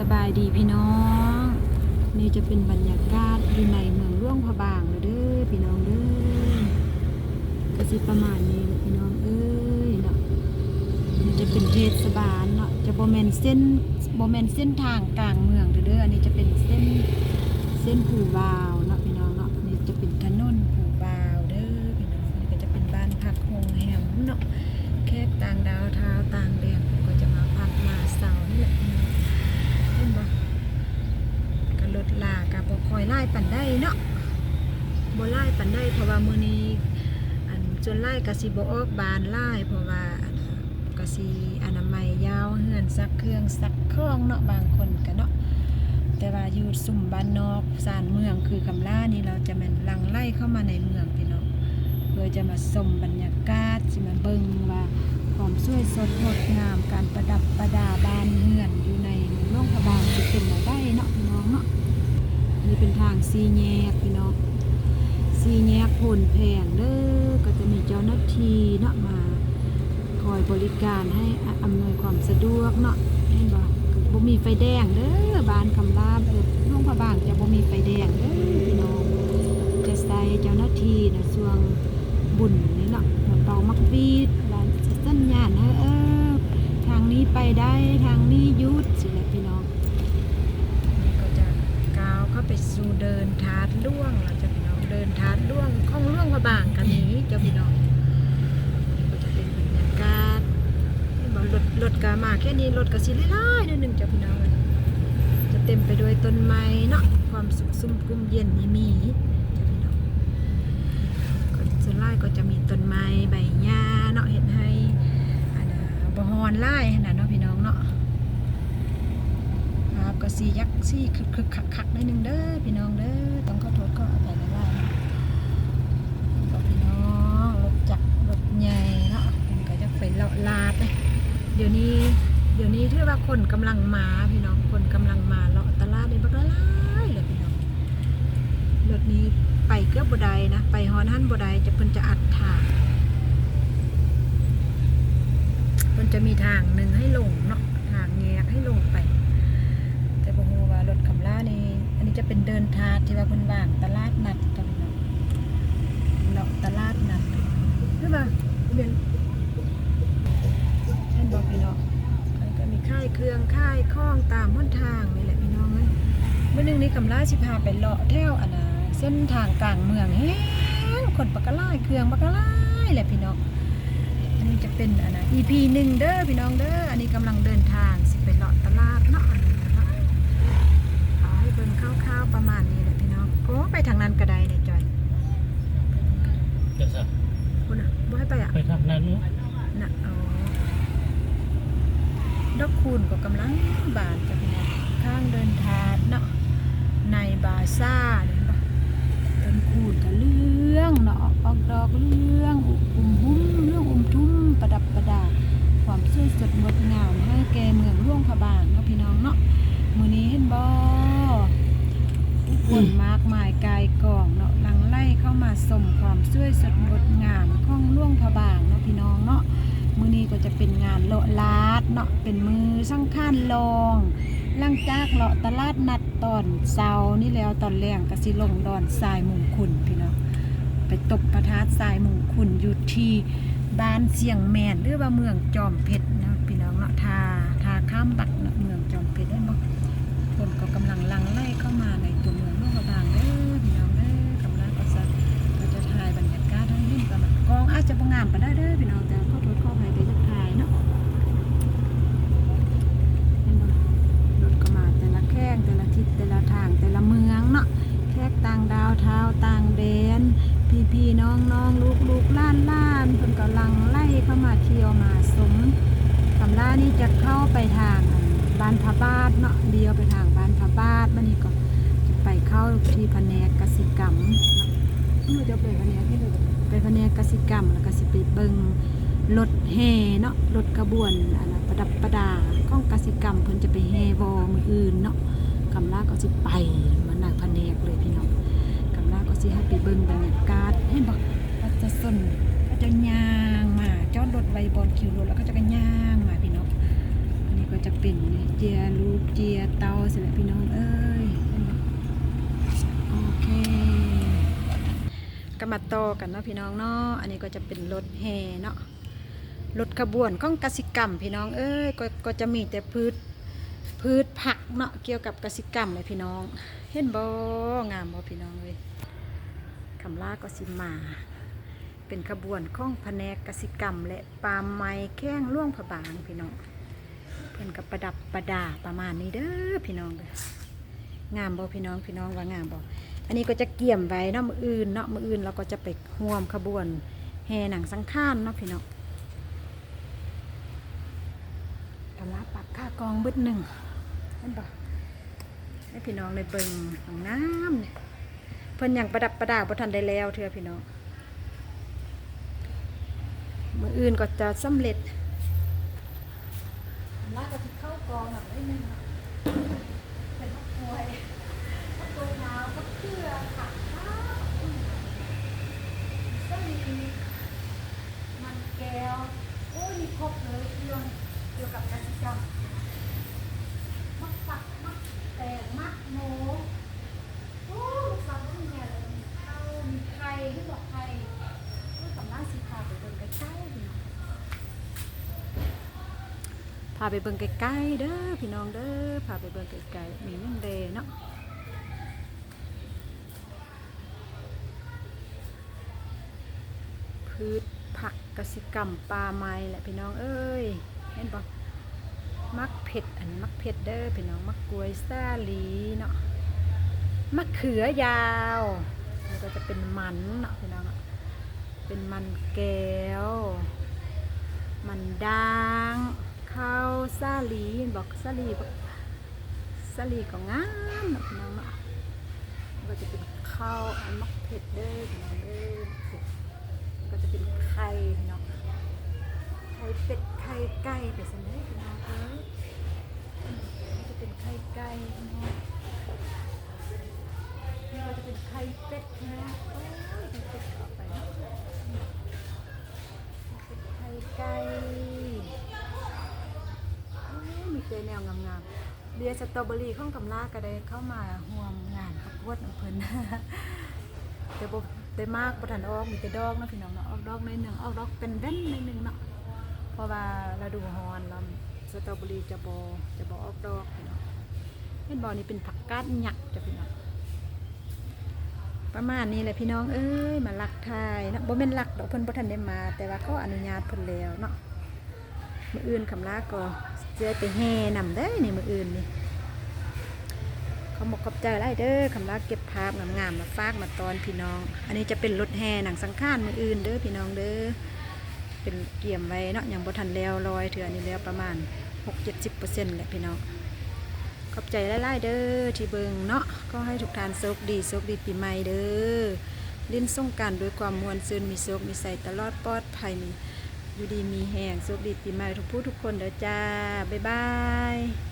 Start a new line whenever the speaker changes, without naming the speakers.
สบายดีพี่น้อง นี่จะเป็นบรรยากาศอยู่ในเมืองหล่วงพะบางเด้อพี่น้องเด้อกสิประมาณนี้ลพี่น้องเอ้ยเนาะนี่จะเป็นเทศบาลเนาะจะโบแมนเส้นโบแมนเส้นทางกลางเมืองเด้อเด้ออันนี้จะเป็นเส้นเส้นผูวาวเนาะพี่น้องเนาะนี่จะเป็นถนนผูวาวเด้อพี่น้องนนี้ก็จะเป็นบ้านพักโฮงแฮมเนาะแขกต่างดาวเท้าต่างแดนก็จะมาพักมาเสานี่แหละเห็นบ่ก็ลดลากับบ่ คอยไล่ปันได้เนาะบ่ไล่ปันได้เพราะว่ามือนี้อันจนไล่ก็สิบ่ออกบานไล่เพราะว่าอันน่ะก็สิอนามัยยาวเฮือนซักเครื่องซักของเนาะบางคนก็เนาะแต่ว่าอยู่ซุ่มบ้านนอกสานเมืองคือกำล่านี่เราจะม่นลังไล่เข้ามาในเมืองพี่น้องเพื่อจะมาชมบรรยากาศสิมาเบิ่งว่าความสวยสดงดงามการประดับประดาบานเฮือนอยู่ในเมืองหลวงพระบางจะเป็นมาได้เนาะพี่น้องเนาะ เป็นทางซีแยกพี่น้องซีแยกผลแพงเด้อก็จะมีเจ้าหน้าที่เนาะมาคอยบริการให้อำนวยความสะดวกเนาะเห็นบ่บ่มีไฟแดงเด้อบ้านคำรามเออหลวงพระบางจะบ่มีไฟแดงเด้อพี่น้องจะใส่เจ้าหน้าที่นะช่วงบุญนี่เนาะมาเป่ามักบีดร้านสัญญาณเออเออทางนี้ไปได้ทางนี้หยุดสิแหละพี่น้องนี่ก็จะก้าวเข้าไป สู่เดินทาดล่วงเราจะพี่น้องเดินทาดล่วงข้องล่วงมาบางกันนี้เจ้าพี่น้องนี่ก็จะเป็นบรรยากาศนี่บอกรถรถกามาแค่นี้รถกระสิไล่ๆนิดหนึ่งเจ้าพี่น้องจะเต็มไปด้วยต้นไม้เนาะความสุขซุ่มกุมเย็นนี่มีเจะพี่น้องก็ส่วนไล่ก็จะมีต้นไม้ใบหญ้าเนาะเห็นให้อันน่ะฮอนไล่ขนาดเนาะพี่น้องเนาะครับ ก็สียักษ์สีคึกคึกคักคักๆนิดนึงเด้อพี่น้องเด้อต้องขอโทษก็อภัยในไล่นะก็พี่น้องรถจักรรถใหญ่เนาะมันก็จะไปเลาะลาดเลยเดี๋ยวนี้เดี๋ยวนี้ที่ว่าคนกำลังมาพี่น้องคนกำลังมาเลาะตลาดในบักละลายเลยพี่น้องรถนี้ไปเกือบบไดนะไปฮอนหันบไดจะเพิ่นจะอัดทางเพิ่นจะมีทางหนึ่งให้ลงเนาะทางแยกให้ลงไป แต่บ่ฮู้ว่ารถคำล่านี่อันนี้จะ เป็นเดินทางที่ว่าเพิ่นว่างตลาดนัดกันเนาะเลาะตลาดนัดหรือเปล่าเป็นเช่นบอกพี่น้องแล้ก็มีค่ายเครื่องค่ายข้องตามห้นทางนี่แหละพี่น้องเอ้ยเมื่อนึงนี้กำลาสิพาไปเลาะแถวอันนะเส้นทางกลางเมืองแห้งคนปากกะล่ายเครื่องปากกะล่ายแหละพี่น้องอันนี้จะเป็นอันนะ EP หนึ่งเด้อพี่น้องเด้ออันนี้กำลังเดินทางสิไปเลาะตลาดเนาะอันนี้ก็เนาะเอาให้เบิ่ง คร่าวๆประมาณนี้แหละพี่น้องโอ้ไปทางนั้นก็ได้เนี่ยจอย
เดี๋ยวสัก
คุณอะบ่ให้ไปอะ
ไปทางนั้น
น่ะอ๋อดอกคูณก็กำลังบานจะเป็นข้างเดินทางเนาะในบาซ่าเห็นปะต้นคูณกับเรื่องเนาะออกดอกเรื่องอุ่มหุ้มเรื่องอุ่มทุ่มประดับประดาความสวยสดงดงามให้แก่เมืองร่วงพระบางเนาะพี่น้องเนาะมื้อนี้เห็นบ่ผู้ คนมากมายกายกองเนาะหลังไล่เข้ามาชมความสวยสดงดงามข้องร่วงพระบางเนาะพี่น้องเนาะมื้อนี้ก็จะเป็นงานเลาะลาดเนาะเป็นมือสังข้านลองลังจากเลาะตลาดนัดตอนเช้านี่แล้วตอนแรงก็สิลงดอนทรายมุงคุณพี่น้องไปตบประทัดทรายมุงคุณอยู่ที่บ้านเสียงแมนหรือว่าเมืองจอมเพชรนะพี่น้องเนาะทาทาข้ามบักเนาะเมืองจอมเพชรได้บ่คนก็กำลังลังไล่เข้ามาใน บ่งามปานใดเด้อพี่น้องแต่ขอโทษขออภัยไปจะถ่ายเนาะเห็นบ่รถก็มาแต่ละแข้งแต่ละทิศแต่ละทางแต่ละเมืองเนาะแขกต่างดาวเท้าต่างแดนพี่พี่น้องน้องลูกลูกล้านล้านเพิ่นกำลังไล่เข้ามาเที่ยวมาสมคำล่านี่จะเข้าไปทางบ้านพระบาทเนาะเดียวไปทางบ้านพระบาทบัดนี้ก็จะไปเข้าที่แผนกกสิกรรมเนาะเมื่อจะไปแผนกที่เลย ไปแผนกกสิกรรมแล้วก็สิไปเบิงรถแห่เนาะรถกระบวนอันประดับประดาข้องกสิกรรมเพิ่นจะไปแห่วอมืออื่นเนาะกำลาก็สิไปมันหนักพเนกเลยพี่น้องกำลาก็สิให้ไปเบิงบรรยากาศเห็นบ่ก็จะสนก็จะย่างมาจอดรถไว้บนคิวรถแล้วก็จะกันย่างมาพี่น้องอันนี้ก็จะเป็นเจียลูกเจียเตาสิแหละพี่น้องเอ้ยเห็นบ่โอเค ก็ มาต่อกันเนาะพี่น้องเนาะอันนี้ก็จะเป็นรถแห่เนาะรถขบวนของกสิกรรม พี่น้องเอ้ยก็ก็จะมีแต่พืชพืชผักเนาะเกี่ยวกับกสิกรรมเลยพี่น้อง เห็นบ่งามบ่พี่น้องเลยคำลาก็สิมา เป็นขบวนของแผนกกสิกรรม และปาล์มไม้แข้งล่วงผบางพี่น้องเพิ่นกับประดับประดาประมาณนี้เด้อพี่น้องเด้องามบ่พี่น้องพี่น้องว่างามบ่ อันนี้ก็จะเกี่ยมไว้เนาะมืออื่นเนาะมืออื่นเราก็จะไปร่วมขบวนแห่หนังสังขารเนาะพี่น้องกำลังปรับค่ากองเบึดหนึ่งนั่นปะให้พี่น้องเลยเบิ่งของน้ำเนี่ยเพิ่นอย่างประดับประดาบทันได้แล้วเถอะพี่น้องมืออื่นก็จะสำเร็จลากก็จะเข้ากองแบบนี้นึง มันแก้วโอ้ยมีครบเลยเรื่องเกี่ยวกับการจำมักฝักมักแต่มักโมโอ้ลูกสาวต้องเนี่ยเลยมีข้าวมีไข่ที่บอกไข่ก็สำนักสีพาไปเบิ่งใกล้ๆพี่งพาไปเบิ่งใกล้ๆเด้อพี่น้องเด้อพาไปเบิ่งใกล้ๆมียังเดเนาะ พืชผักกสิกรรมปลาไม้แหละพี่น้องเอ้ยเห็นปะมักเผ็ดอันนี้มักเผ็ดเด้อพี่น้องมักกล้วยซาลีเนาะมะเขือยาวแล้วก็จะเป็นมันเนาะพี่น้องเป็นมันแก้ว มันด่างข้าวซาลีบอกซาลีบอกซาลีก็งามเนาะพี่น้องเนาะก็จะเป็นข้าวอันมักเผ็ดเด้อพี่น้องเด้อ เป็นไข่พี่น้องไข่เป็ดไข่ไก่ไปสันได้พี่น้องเอ้ยจะเป็นไข่ไก่พี่น้องนี่ก็จะเป็นไข่เป็ดนะโอ้ยไข่เป็ดออไปเป็นไข่ไก่โอ้ยมีเจแนวงามๆเบียร์สตรอเบอรี่ข้องกำลาก็ได้เข้ามาห่วมงานประกวดองเพิ่นแต่บ่ ได้มากบ่ทันออกมีแต่ดอกนะพี่น้องเนาะออกดอกในหนึ่งออกดอกเป็นแว่นในหนึ่งเนาะเพราะว่าฤดูฮอนลำสตรอเบอรี่จะบอจะบอออกดอกพี่น้องเห็นบอนี่เป็นผักกาดหยักจ้ะพี่น้องประมาณนี้แหละพี่น้องเอ้ยมาลักทายนะบ่แม่นลักดอกเพิ่นบ่ทันได้มา แต่ว่าเขาอนุญาตเพิ่นแล้วเนาะมื้ออื่นคำลาก็สิได้ไปแห่นำได้นี่มื้ออื่นนี่ ขาบอกขอบใจหลายเด้อคำลาเก็บภาพงามๆมาฝากมาตอนพี่น้อง อันนี้จะเป็นรถแห่หนังสังขารมืออื่นเด้อพี่น้องเด้อเป็นเกี่ยมไว้เนาะอยังบทันแล้วลอยเถื่อนี่แล้วประมาณ 6-70%แหละพี่น้องขอบใจหลายๆเด้อที่เบิงเนาะก็ให้ทุกท่านโชคดีโชคดีปีใหม่เด้อลิ้นส่งกรารด้วยความมวลซืนมีโชคมีใส่ตลอดปลอดภัยมีอยู่ดีมีแห่งโชคดีปีใหม่ทุกผู้ทุกคนเด้อจ้าบ๊ายบาย